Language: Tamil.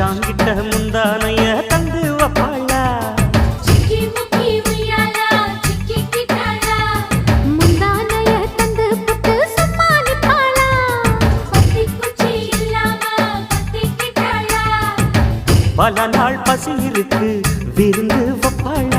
மச்சாங்கிட்ட முந்தானைய தந்து வப்பாள? பல நாள் பசி இருக்கு விருந்து வப்பாள?